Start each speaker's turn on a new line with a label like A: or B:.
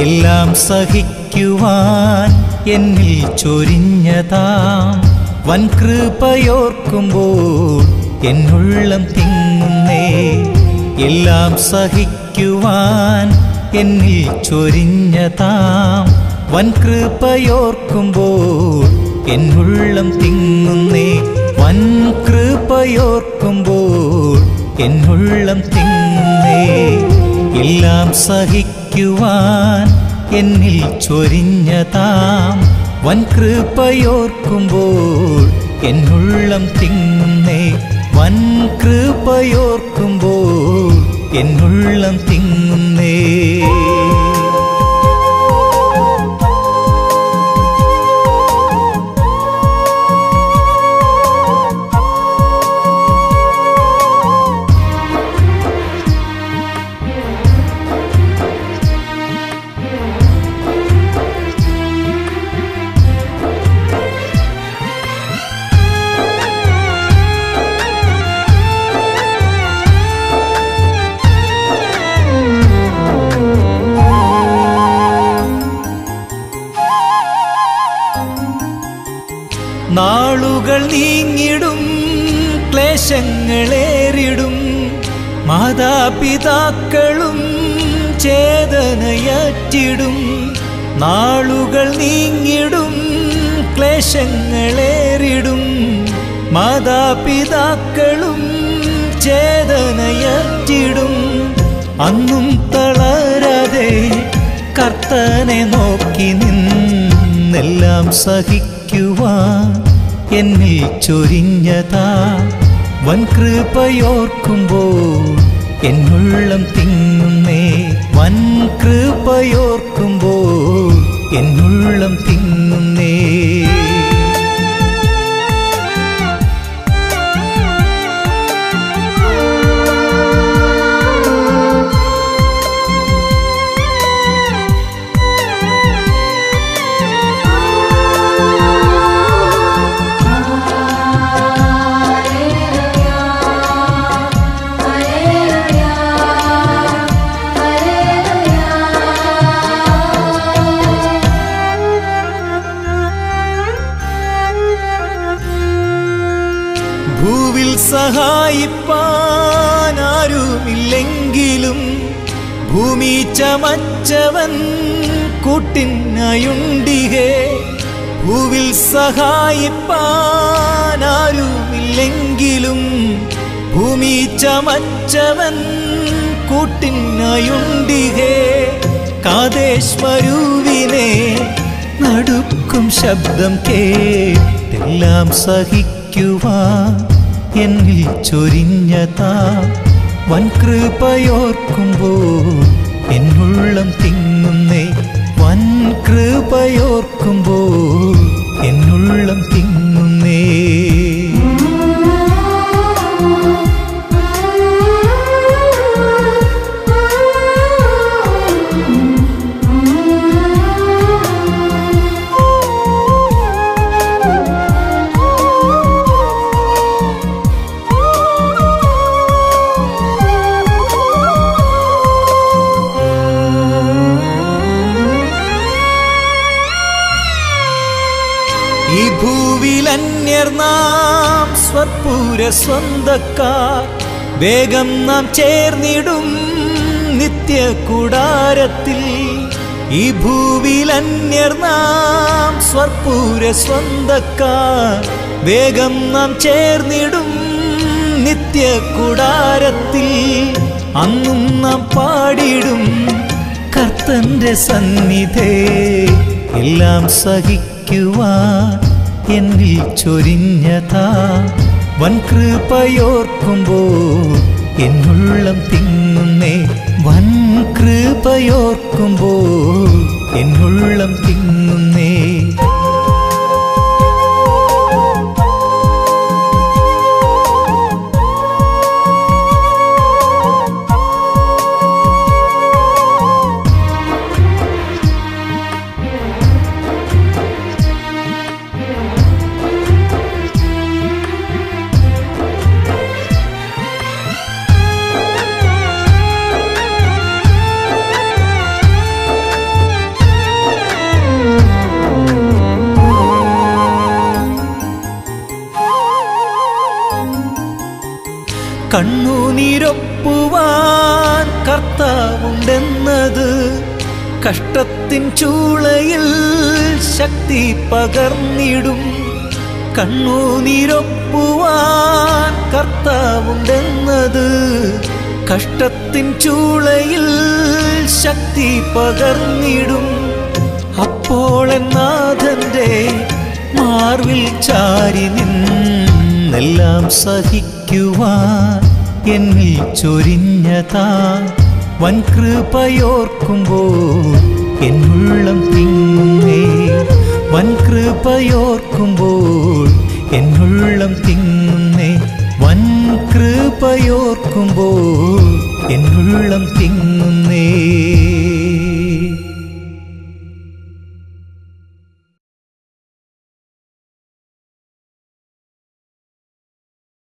A: എല്ലാം സഹിക്കുവാൻ എന്നിൽ ചൊരിഞ്ഞതാം. വൻകൃപയോർക്കുമ്പോൾ എന്നുള്ളം തിങ്ങുന്നേ. എല്ലാം സഹിക്കുവാൻ എന്നിൽ ചൊരിഞ്ഞതാം. വൻകൃപയോർക്കുമ്പോൾ എന്നുള്ളം തിങ്ങുന്നേ. വൻകൃപയോർക്കുമ്പോൾ എന്നുള്ളം തിങ്ങുന്നേ. എല്ലാം സഹിക്കുവാൻ എന്നിൽ ചൊരിഞ്ഞതാം. വൻകൃപയോർക്കുമ്പോൾ എന്നുള്ളം തിങ്ങുന്നേ. വൻകൃപയോർക്കുമ്പോൾ എന്നുള്ളം തിങ്ങുന്നേ. നീങ്ങിടും ക്ലേശങ്ങളേറിടും. മാതാപിതാക്കളും ചേതനയറ്റിടും. നാളുകൾ നീങ്ങിടും ക്ലേശങ്ങളേറിടും. മാതാപിതാക്കളും ചേതനയറ്റിടും. അന്നും തളരാതെ കർത്തനെ നോക്കി നിന്നെല്ലാം സഹിക്കുവാൻ എന്നിൽ ചൊരിഞ്ഞതാ. വൻകൃപയോർക്കുമ്പോൾ എന്നുള്ളം തിങ്ങുന്നേ. വൻകൃപയോർക്കുമ്പോൾ എന്നുള്ളം തിങ്ങുന്നേ. ആരുമില്ലെങ്കിലും ഭൂമി ചമച്ചവൻ കൂട്ടിനായുണ്ടികെ ഭൂവിൽ സഹായിപ്പാനാരുമില്ലെങ്കിലും ഭൂമി ചമച്ചവൻ കൂട്ടിനായുണ്ടികെ കാതേശ്വരുവിനെ നടുക്കും ശബ്ദം കേട്ടെല്ലാം സഹിക്കുവാൻ എന്നിൽ ചൊരിഞ്ഞതാ വൻകൃപയോർക്കുമ്പോൾ എന്നുള്ളം തിങ്ങുന്നേ. വൻകൃപയോർക്കുമ്പോൾ എന്നുള്ളം തിങ്ങുന്നേ. ഈ ഭൂവിൽ അന്യർ നാം സ്വപൂര സ്വന്തക്കാർ. വേഗം നാം ചേർന്നിടും നിത്യ കൂടാരത്തിൽ. ഈ ഭൂവിൽ അന്യർ നാം സ്വപൂര സ്വന്തക്കാർ. വേഗം നാം ചേർന്നിടും നിത്യ കൂടാരത്തിൽ. അന്നും നാം പാടിടും കർത്തന്റെ സന്നിധേ. എല്ലാം സഹിക്കുവാൻ എന്നിൽ ചൊരിഞ്ഞതാ. വൻകൃപയോർക്കുമ്പോൾ എന്നുള്ളം തിങ്ങുന്നേ. വൻകൃപയോർക്കുമ്പോൾ എന്നുള്ളം തിങ്ങുന്നേ. കണ്ണുനീരൊപ്പുവാൻ കർത്താവുണ്ടെന്നത് കഷ്ടത്തിൻ ചൂളയിൽ ശക്തി പകർന്നിടും. കണ്ണുനീരൊപ്പുവാൻ കർത്താവുണ്ടെന്നത് കഷ്ടത്തിൻ ചൂളയിൽ ശക്തി പകർന്നിടും. അപ്പോൾ നാഥന്റെ മാർവിൽ ചാരി നിന്നെല്ലാം സഹിക്കുവാൻ എന്നിൽ ചൊരിഞ്ഞതാ വൻകൃപയോർക്കുമ്പോൾ എന്നുള്ളം തിങ്ങുന്നേ വൻകൃപയോർക്കുമ്പോൾ എന്നുള്ളം തിങ്ങുന്നേ വൻകൃപയോർക്കുമ്പോൾ എന്നുള്ളം തിങ്ങുന്നേ